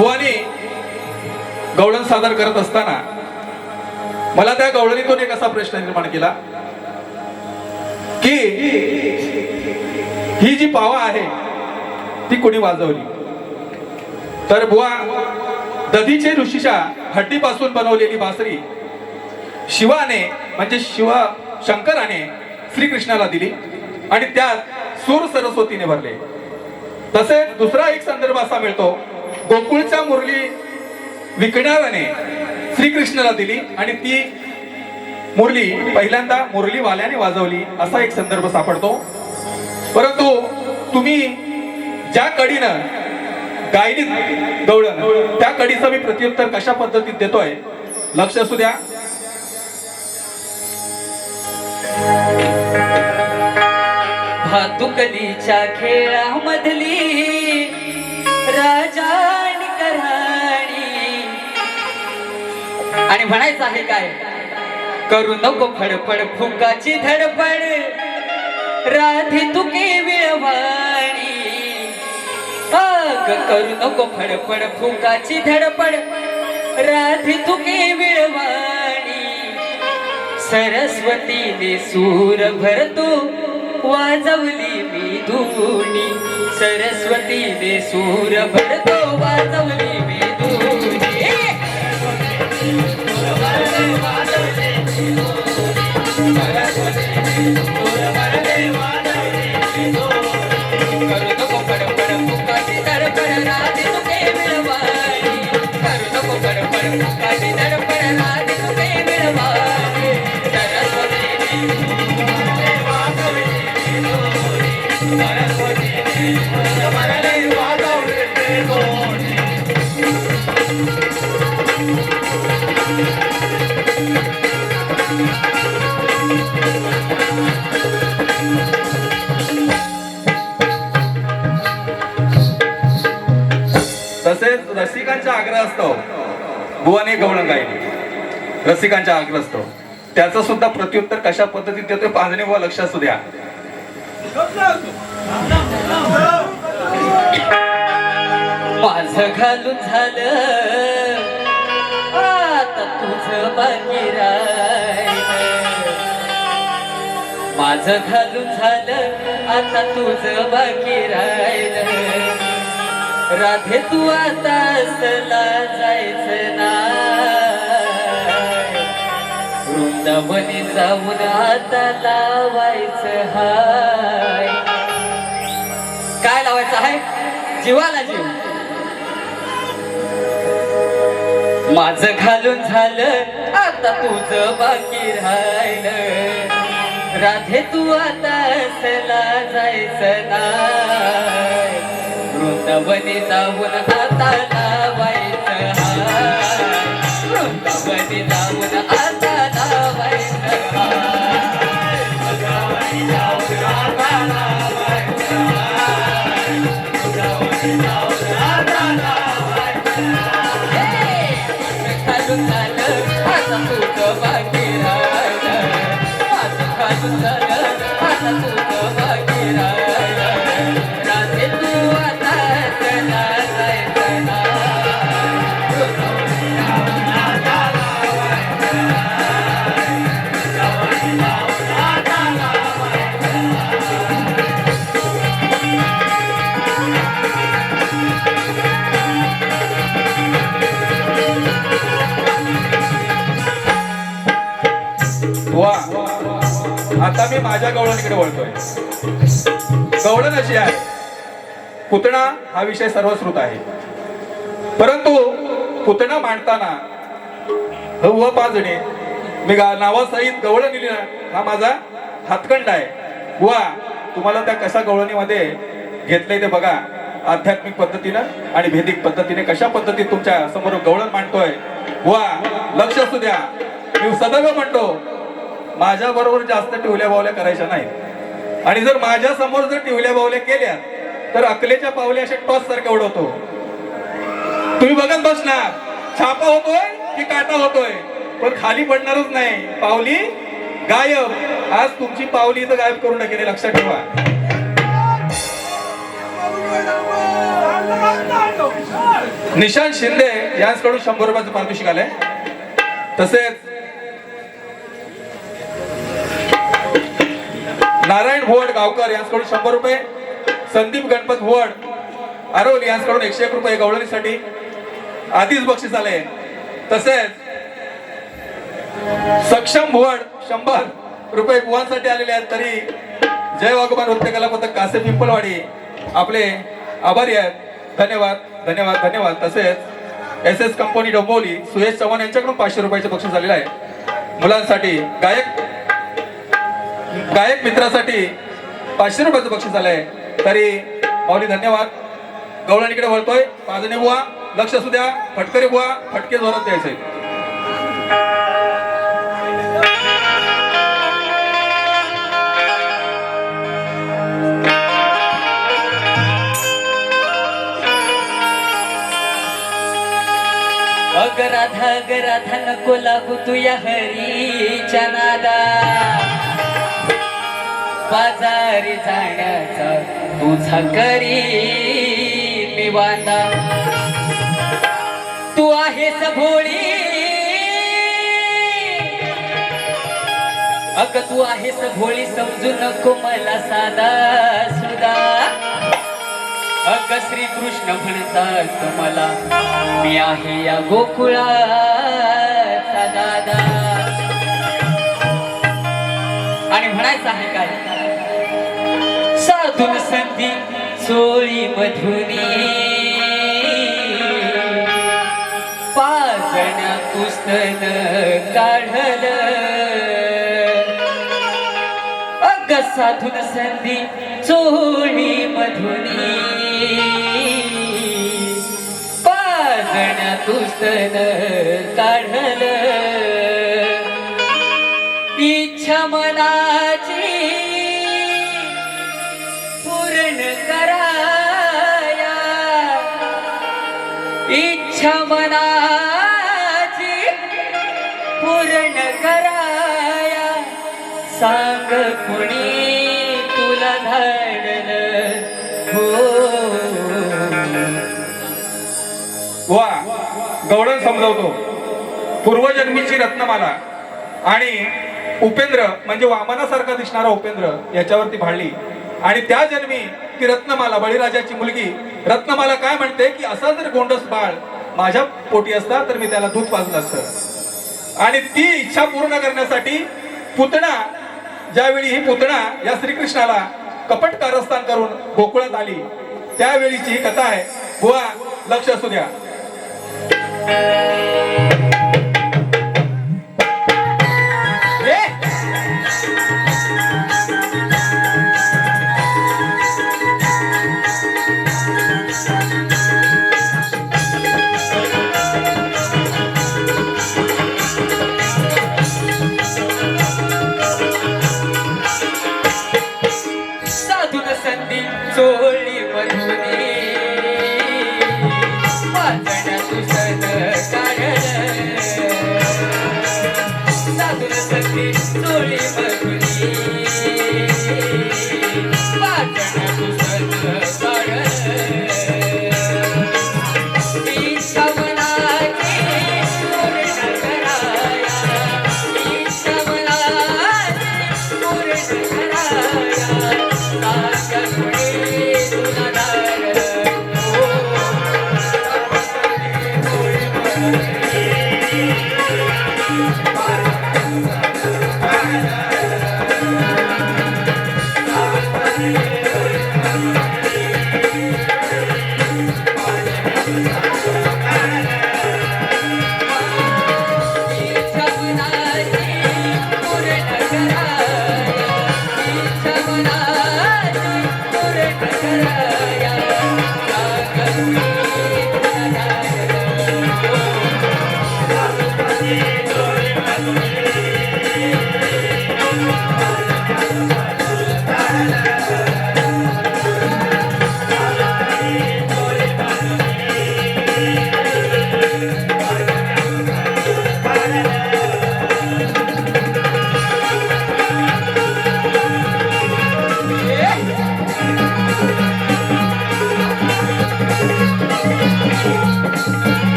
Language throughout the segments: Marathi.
बुवानी गवळण सादर करत असताना मला त्या गवळणीतून एक असा प्रश्न निर्माण केला की ही जी पावा आहे ती कोणी वाजवली? तर बुवा दधीचे ऋषीच्या हड्डीपासून बनवलेली बासरी शिवाने म्हणजे शिव शंकराने श्रीकृष्णाला दिली आणि त्यात सूर सरस्वतीने भरले. तसेच दुसरा एक संदर्भ असा मिळतो गोकुळचा मुरली विकणाऱ्याने श्रीकृष्णाला दिली आणि ती मुरली पहिल्यांदा मुरलीवाल्याने वाजवली. असा एक संदर्भ सापडतो. परंतु तुम्ही ज्या कडीनं गायली गवळण त्या कडीचं मी प्रत्युत्तर कशा पद्धतीत देतोय? लक्ष असू द्या. भातुकलीच्या खेळामधली आणि म्हणायचं आहे काय? करू नको फडफड फुकाची धडपड. राधी तुके विळवाणी. अग करू नको फडफड फुकाची धडपड. राधी तुके विळवाणी. सरस्वतीने सूर भरतो वाजवली मी धुनी. सरस्वतीने सूर भरतो वाजवली मी धुनी. करू नको तसेच रसिकांचा आग्रह असतो भुवाने गवळण गायली. रसिकांचा आग्रह असतो त्याचं सुद्धा प्रत्युत्तर कशा पद्धतीत देतोय पाहणे बुवा लक्ष असू द्या. माझं घालून झालं आता तुझं बाकी माझ माझं घालून झालं आता तुझं बाकी राहिलं. राधे तू आता सला जायचं ना वृंदावनी जाऊन आता लावायचं हाय. काय लावायचं आहे जीवाला जीव. माझं घालून झालं आता तुझं बाकी राहिलं. राधे तू आता सला जायचं ना वृंदावनी जाऊन आता लावायचं हाय. जाऊन आता लावायचं मी माझ्या गवळणीकडे वळतोय. गवळण अशी आहे. पुतणा हा विषय सर्वश्रुत आहे. परंतु पुतणा मांडताना व पाजणे मी गा- नावासहित गवळण लिहिलं हा माझा हातखंड आहे. वा तुम्हाला त्या कशा गवळणीमध्ये घेतलंय ते बघा. आध्यात्मिक पद्धतीनं आणि भेदिक पद्धतीने कशा पद्धतीत तुमच्यासमोर गवळण मांडतोय. वा लक्ष असू द्या. मी सदैव म्हणतो. माझ्या बरोबर जास्त टिवल्या बावल्या करायच्या नाहीत. आणि जर माझ्यासमोर जर टिवल्या बावल्या केल्या तर अकलेच्या पावल्या अशा टॉस सारख्या उडवतो. तुम्ही बघत बसणार. छापा होतोय की काटा होतोय? पण खाली पडणारच नाही. पावली गायब. आज तुमची पावली इथं गायब करून टाकेल लक्षात ठेवा. निशांत शिंदे यांच्याकडून शंभर रुपयाचं पारितोषिक आलंय. तसेच नारायण भोवड गावकर यांच्याकडून शंभर रुपये. संदीप गणपत भोवड आरोल यांच्याकडून एकशे एक रुपये गवळणीसाठी. आधीच बक्षीस आले तसेच सक्षम भुवड शंभर रुपये गुवांसाठी आलेले आहेत. तरी जय वाघोबा नृत्य कला पथक कासे पिंपलवाडी आपले आभारी आहेत. धन्यवाद धन्यवाद धन्यवाद. तसेच S S company Dombivli Suyash Chavan यांच्याकडून पाचशे रुपयाचे बक्षीस झालेलं आहे. मुलांसाठी गायक गायक मित्रासाठी पाचशे रुपयाचं बक्षीस आलंय. तरी माऊली धन्यवाद. गवळणीकडे वळतोय. पाजणे बुवा लक्ष असू द्या. फटकरी बुवा फटके जोरात द्यायचे. अग राधा राधा नको लागू तुया हरीच्या नादा बाजारी जाण्याचा तुझा करी मी वांदा तू आहेस भोळी. अग तू आहेस भोळी समजू नको मला साधा सुदा अग श्री कृष्ण म्हणतात मला मी आहे या गोकुळा दादा. आणि म्हणायचं आहे काय? तुन संधी चोळी मधुरी। पाजण पुस्तन काढल। अग साधून संधी चोळी मधुरी। पाजण पुस्तन काढल। इच्छा मनाची इच्छा मनाची पूर्ण कराया. सांग कुणी तुला धाडलं? हो. वा गौडन समजवतो. पूर्वजन्मीची रत्नमाला आणि उपेंद्र म्हणजे वामनासारखा दिसणारा उपेंद्र याच्यावरती भांडली. आणि त्या जन्मी ती रत्नमाला बळीराजाची मुलगी रत्नमाला काय म्हणते की असा जर गोंडस बाळ माझ्या पोटी असता तर मी त्याला दूध पाजलं असतं. आणि ती इच्छा पूर्ण करण्यासाठी पुतणा ज्यावेळी ही पुतणा या श्रीकृष्णाला कपट कारस्थान करून गोकुळात आली त्यावेळीची ही कथा आहे. बुवा लक्ष असू द्या. साधून संधी चोळी मधुनी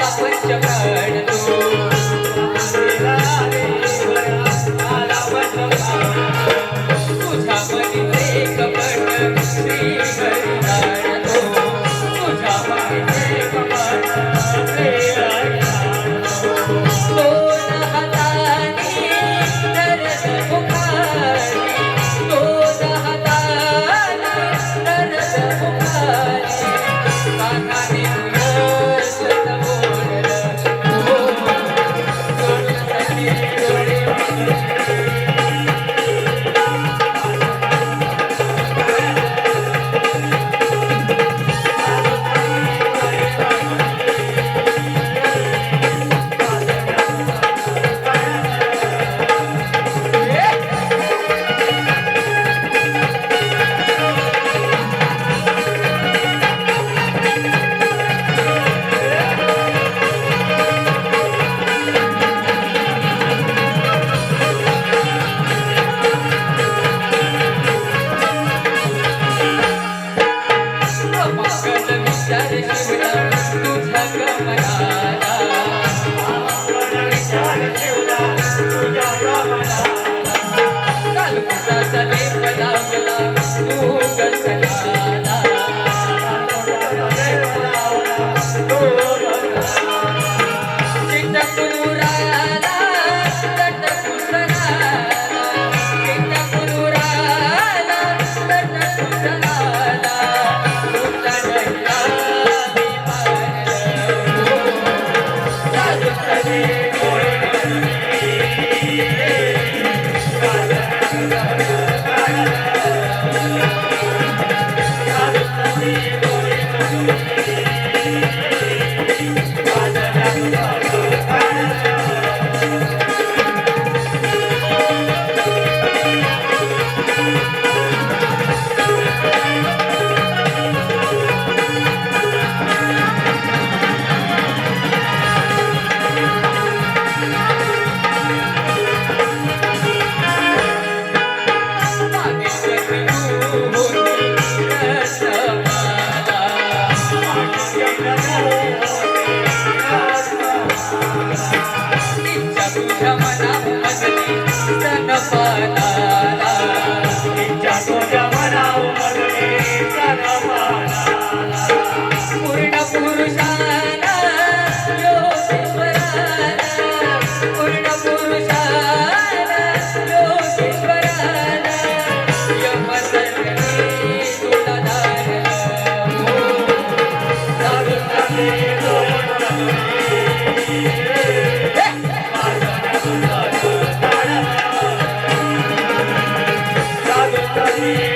पावन चरण तू साधू